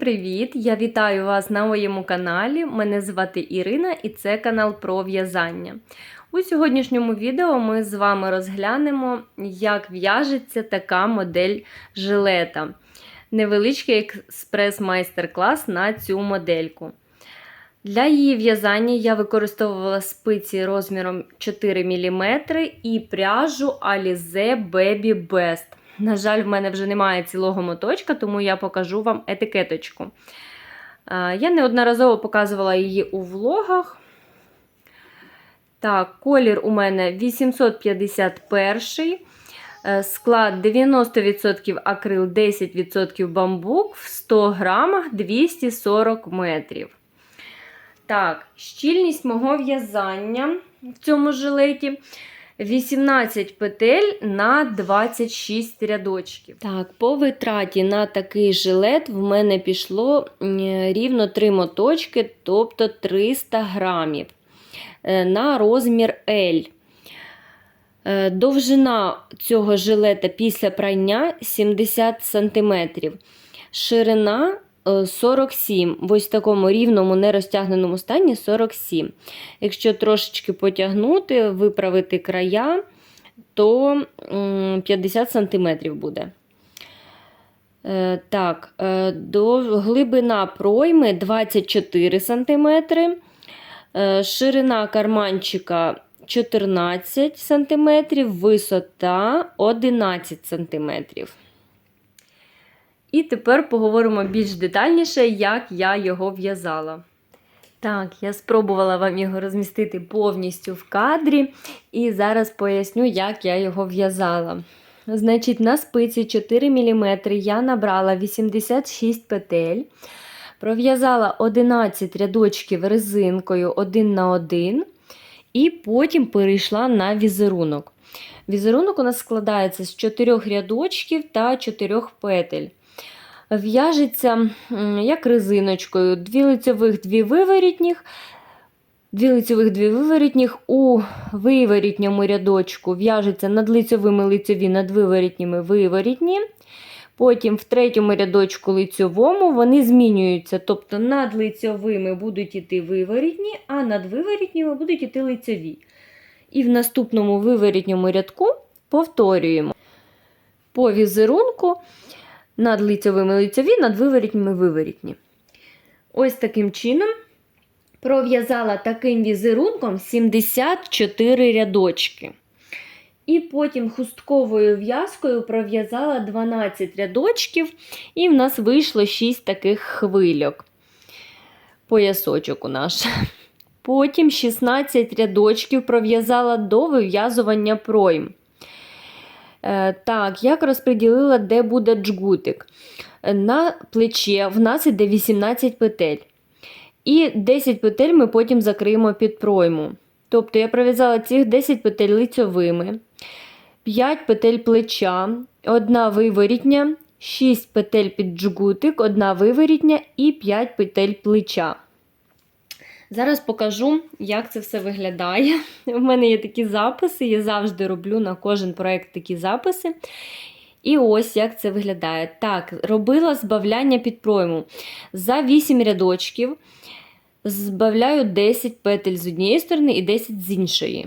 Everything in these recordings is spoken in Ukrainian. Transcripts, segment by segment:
Привіт! Я вітаю вас на моєму каналі. Мене звати Ірина і це канал про в'язання. У сьогоднішньому відео ми з вами розглянемо, як в'яжеться така модель жилета. Невеличкий експрес-майстер-клас на цю модельку. Для її в'язання я використовувала спиці розміром 4 мм і пряжу Alize Baby Best. На жаль, в мене вже немає цілого моточка, тому я покажу вам етикеточку. Я неодноразово показувала її у влогах. Так, колір у мене 851. Е, склад 90% акрил, 10% бамбук, в 100 грамах 240 метрів. Так, щільність мого в'язання в цьому жилеті 18 петель на 26 рядочків. Так, по витраті на такий жилет в мене пішло рівно 3 моточки, тобто 300 грамів е, на розмір L. Е, довжина цього жилета після прання 70 см. Ширина 47. В ось такому рівному нерозтягненому стані 47. Якщо трошечки потягнути, виправити края, то 50 см буде. Е, так, е, до глибина пройми 24 см, е, ширина карманчика 14 см, висота 11 см. І тепер поговоримо більш детальніше, як я його в'язала. Так, я спробувала вам його розмістити повністю в кадрі, і зараз поясню, як я його в'язала. Значить, на спиці 4 мм я набрала 86 петель, пров'язала 11 рядочків резинкою один на один, і потім перейшла на візерунок. Візерунок у нас складається з 4 рядочків та 4 петель в'яжеться як резиночкою, дві лицьових, дві виворітніх, дві лицьових, дві виворітніх у виворітньому рядочку в'яжеться над лицьовими лицьові, над виворітніми виворітні. Потім в третьому рядочку лицьовому вони змінюються. Тобто над лицьовими будуть йти виворітні, а над виворітніми будуть йти лицьові. І в наступному виворітньому рядку повторюємо. По візерунку над лицьовими лицьові, над виворітніми виворітні. Ось таким чином пров'язала таким візерунком 74 рядочки. І потім хустковою в'язкою пров'язала 12 рядочків, і в нас вийшло 6 таких хвильок. Поясочок у наш. Потім 16 рядочків пров'язала до вив'язування пройм. Е, так, як розподілила, де буде джгутик. На плече в нас іде 18 петель. І 10 петель ми потім закриємо під пройму. Тобто я пров'язала цих 10 петель лицьовими, 5 петель плеча, 1 виворітня, 6 петель під джгутик, 1 виворітня і 5 петель плеча. Зараз покажу, як це все виглядає. У мене є такі записи, я завжди роблю на кожен проєкт такі записи. І ось як це виглядає. Так, робила збавляння під пройму. За 8 рядочків збавляю 10 петель з однієї сторони і 10 з іншої.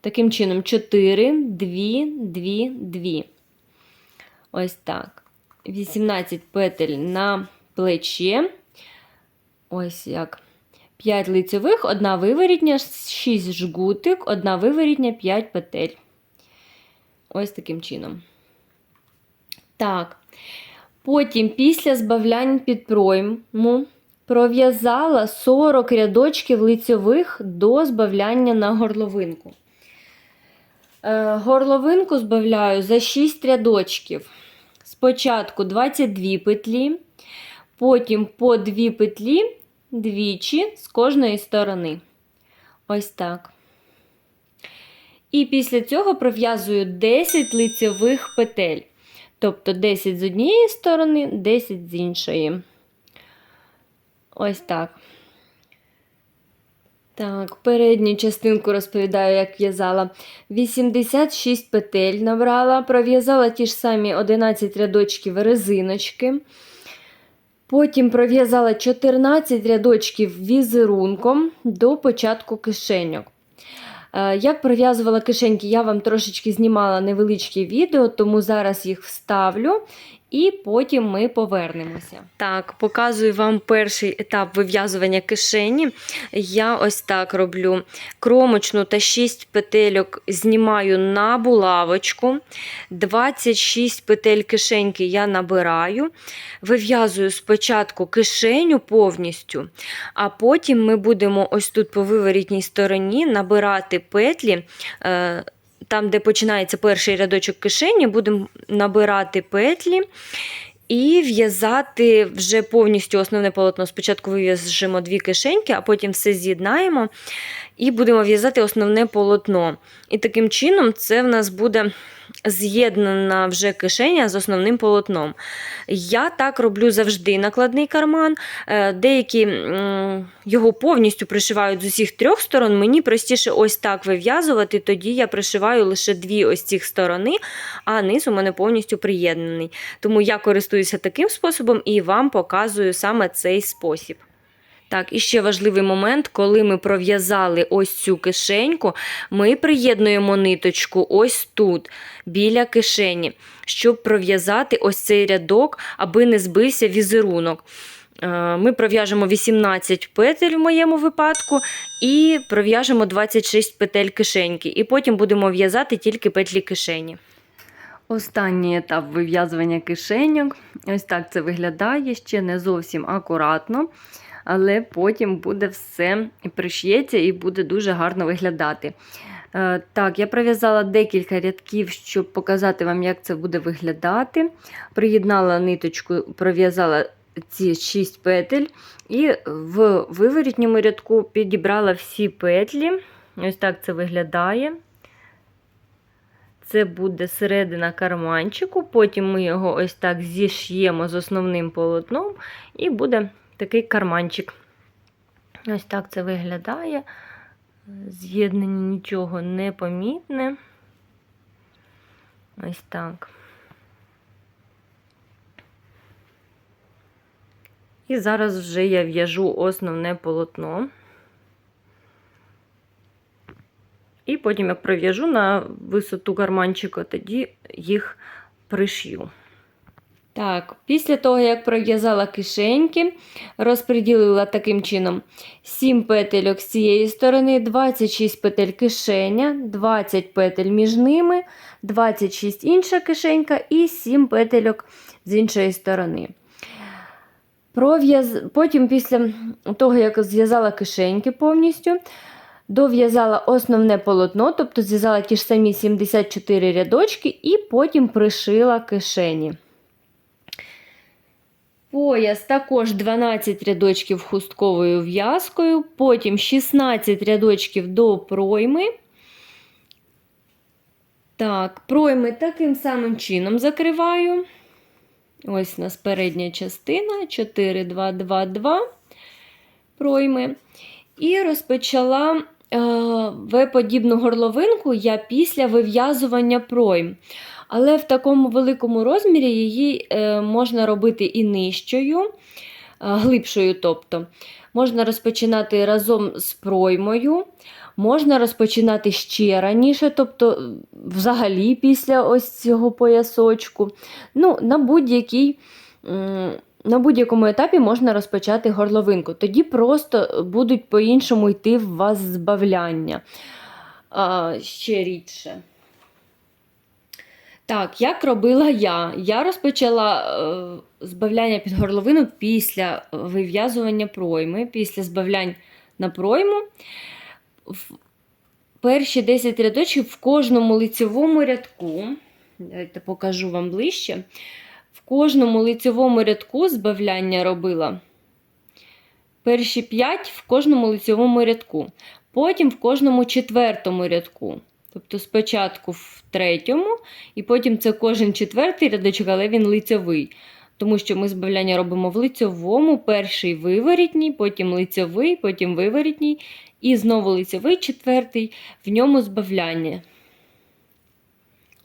Таким чином, 4, 2, 2, 2. Ось так. 18 петель на плече. Ось як. 5 лицевих, 1 виворітня, 6 жгутик, 1 виворітня, 5 петель. Ось таким чином. Так. Потім, після збавлянь під пройму, пров'язала 40 рядочків лицьових до збавляння на горловинку. Е, горловинку збавляю за 6 рядочків. Спочатку 22 петлі, потім по 2 петлі двічі з кожної сторони. Ось так. І після цього пров'язую 10 лицьових петель. Тобто 10 з однієї сторони, 10 з іншої. Ось так. Так, передню частинку розповідаю, як в'язала. 86 петель набрала, пров'язала ті ж самі 11 рядочків резиночки. Потім пров'язала 14 рядочків візерунком до початку кишеньок. Е, Як пров'язувала кишеньки, я вам трошечки знімала невеличке відео, тому зараз їх вставлю і потім ми повернемося. Так, показую вам перший етап вив'язування кишені. Я ось так роблю кромочну та 6 петельок знімаю на булавочку. 26 петель кишеньки я набираю. Вив'язую спочатку кишеню повністю, а потім ми будемо ось тут по виворітній стороні набирати петлі. Там, де починається перший рядочок кишені, будемо набирати петлі і в'язати вже повністю основне полотно. Спочатку вив'яжемо дві кишеньки, а потім все з'єднаємо і будемо в'язати основне полотно. І таким чином це в нас буде з'єднана вже кишеня з основним полотном. Я так роблю завжди накладний карман. Е, Деякі його повністю пришивають з усіх трьох сторон. Мені простіше ось так вив'язувати, тоді я пришиваю лише дві ось цих сторони, а низ у мене повністю приєднаний. Тому я користуюся таким способом і вам показую саме цей спосіб. Так, і ще важливий момент, коли ми пров'язали ось цю кишеньку, ми приєднуємо ниточку ось тут, біля кишені, щоб пров'язати ось цей рядок, аби не збився візерунок. Е, Ми пров'яжемо 18 петель в моєму випадку і пров'яжемо 26 петель кишеньки. І потім будемо в'язати тільки петлі кишені. Останній етап вив'язування кишеньок. Ось так це виглядає ще не зовсім акуратно, але потім буде все пришиється і буде дуже гарно виглядати. Е, Так, я пров'язала декілька рядків, щоб показати вам, як це буде виглядати. Приєднала ниточку, пров'язала ці 6 петель, і в виворітньому рядку підібрала всі петлі. Ось так це виглядає. Це буде середина карманчику, потім ми його ось так зіш'ємо з основним полотном, і буде такий карманчик. Ось так це виглядає. З'єднання нічого не помітне. Ось так. І зараз вже я в'яжу основне полотно. І потім, як пров'яжу на висоту карманчика, тоді їх пришью. Так, після того, як пров'язала кишеньки, розподілила таким чином 7 петельок з цієї сторони, 26 петель кишеня, 20 петель між ними, 26 інша кишенька і 7 петельок з іншої сторони. Потім, після того, як зв'язала кишеньки повністю, дов'язала основне полотно, тобто зв'язала ті ж самі 74 рядочки, і потім пришила кишені. Пояс також 12 рядочків хустковою в'язкою, потім 16 рядочків до пройми. Так, пройми таким самим чином закриваю. Ось у нас передня частина 4, 2, 2, 2 пройми. І розпочала е, В-подібну горловинку я після вив'язування пройм. Але в такому великому розмірі її е, можна робити і нижчою, е, глибшою. тобто. Можна розпочинати разом з проймою, можна розпочинати ще раніше, тобто взагалі після ось цього поясочку. Ну, На будь-якій. На будь-якому етапі можна розпочати горловинку. Тоді просто будуть по-іншому йти в вас збавляння а, ще рідше. Так, як робила я? Я розпочала е, збавляння під горловину після вив'язування пройми, після збавлянь на пройму. В перші 10 рядочків в кожному лицевому рядку, давайте покажу вам ближче. В кожному лицевому рядку збавляння робила. Перші 5 в кожному лицевому рядку. Потім в кожному четвертому рядку. Тобто спочатку в третьому, і потім це кожен четвертий рядочок, але він лицевий. Тому що ми збавляння робимо в лицевому, перший виворітній, потім лицевий, потім виворітній, і знову лицевий четвертий, в ньому збавляння.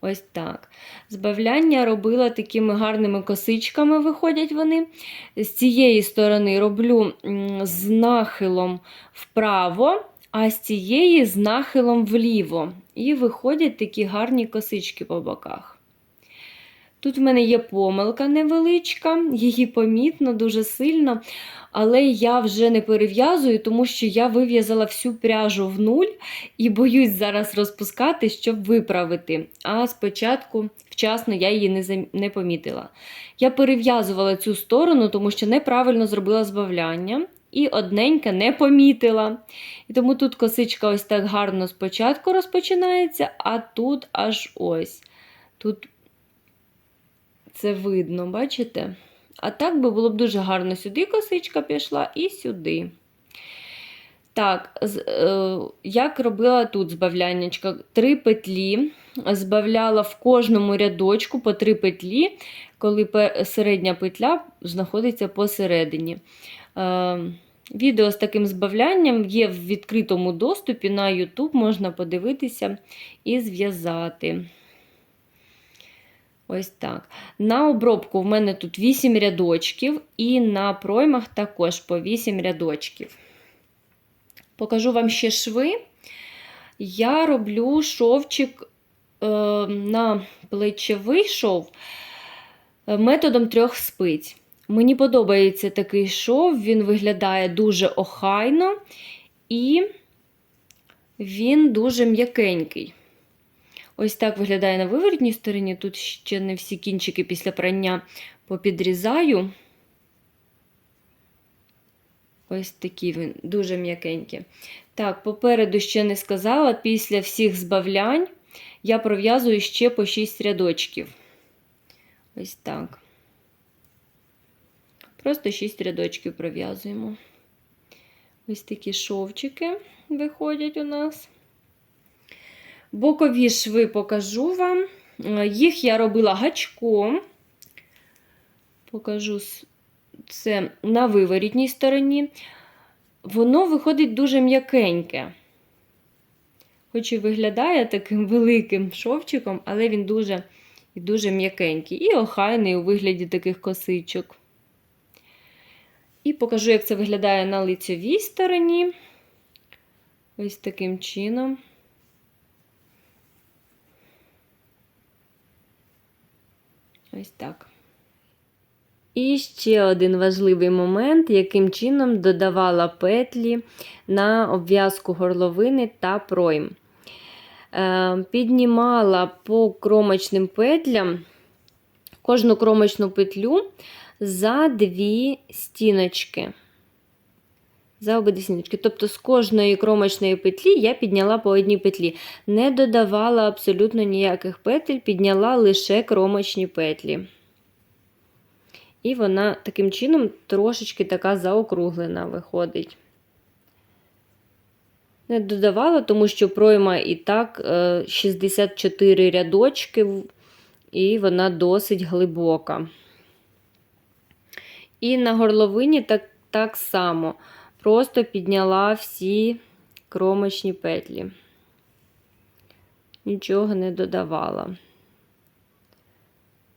Ось так. Збавляння робила такими гарними косичками, виходять вони. З цієї сторони роблю з нахилом вправо, а з цієї з нахилом вліво. І виходять такі гарні косички по боках. Тут в мене є помилка невеличка, її помітно дуже сильно, але я вже не перев'язую, тому що я вив'язала всю пряжу в нуль і боюсь зараз розпускати, щоб виправити. А спочатку вчасно я її не, не помітила. Я перев'язувала цю сторону, тому що неправильно зробила збавляння. І одненька не помітила. І тому тут косичка ось так гарно спочатку розпочинається, а тут аж ось. Тут це видно, бачите? А так би було б дуже гарно сюди косичка пішла і сюди. Так, е, як робила тут збавляннячка? Три петлі. Збавляла в кожному рядочку по три петлі, коли середня петля знаходиться посередині. Е, Відео з таким збавлянням є в відкритому доступі на YouTube, можна подивитися і зв'язати. Ось так. На обробку в мене тут 8 рядочків, і на проймах також по 8 рядочків. Покажу вам ще шви. Я роблю шовчик е, на плечовий шов е, методом трьох спиць. Мені подобається такий шов, він виглядає дуже охайно і він дуже м'якенький. Ось так виглядає на виворотній стороні. Тут ще не всі кінчики після прання попідрізаю. Ось такі він, дуже м'якенькі. Так, попереду ще не сказала, після всіх збавлянь я пров'язую ще по 6 рядочків. Ось так. Просто 6 рядочків пров'язуємо. Ось такі шовчики виходять у нас. Бокові шви покажу вам. Е, Їх я робила гачком. Покажу це на виворітній стороні. Воно виходить дуже м'якеньке. Хоч і виглядає таким великим шовчиком, але він дуже дуже м'якенький. І охайний у вигляді таких косичок. І покажу, як це виглядає на лицевій стороні. Ось таким чином. Ось так. І ще один важливий момент, яким чином додавала петлі на обв'язку горловини та пройм. Е, піднімала по кромочним петлям кожну кромочну петлю за дві стіночки. За обидві стіночки. Тобто з кожної кромочної петлі я підняла по одній петлі. Не додавала абсолютно ніяких петель, підняла лише кромочні петлі. І вона таким чином трошечки така заокруглена виходить. Не додавала, тому що пройма і так е, 64 рядочки, і вона досить глибока. І на горловині так, так само. Просто підняла всі кромочні петлі. Нічого не додавала.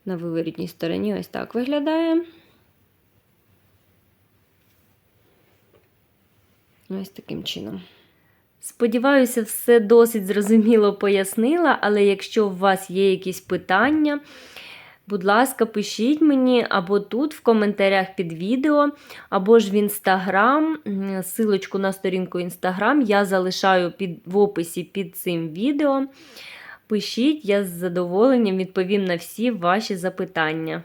На виворітній стороні ось так виглядає. Ось таким чином. Сподіваюся, все досить зрозуміло пояснила, але якщо у вас є якісь питання, будь ласка, пишіть мені або тут в коментарях під відео, або ж в інстаграм. Силочку на сторінку інстаграм я залишаю під, в описі під цим відео. Пишіть, я з задоволенням відповім на всі ваші запитання.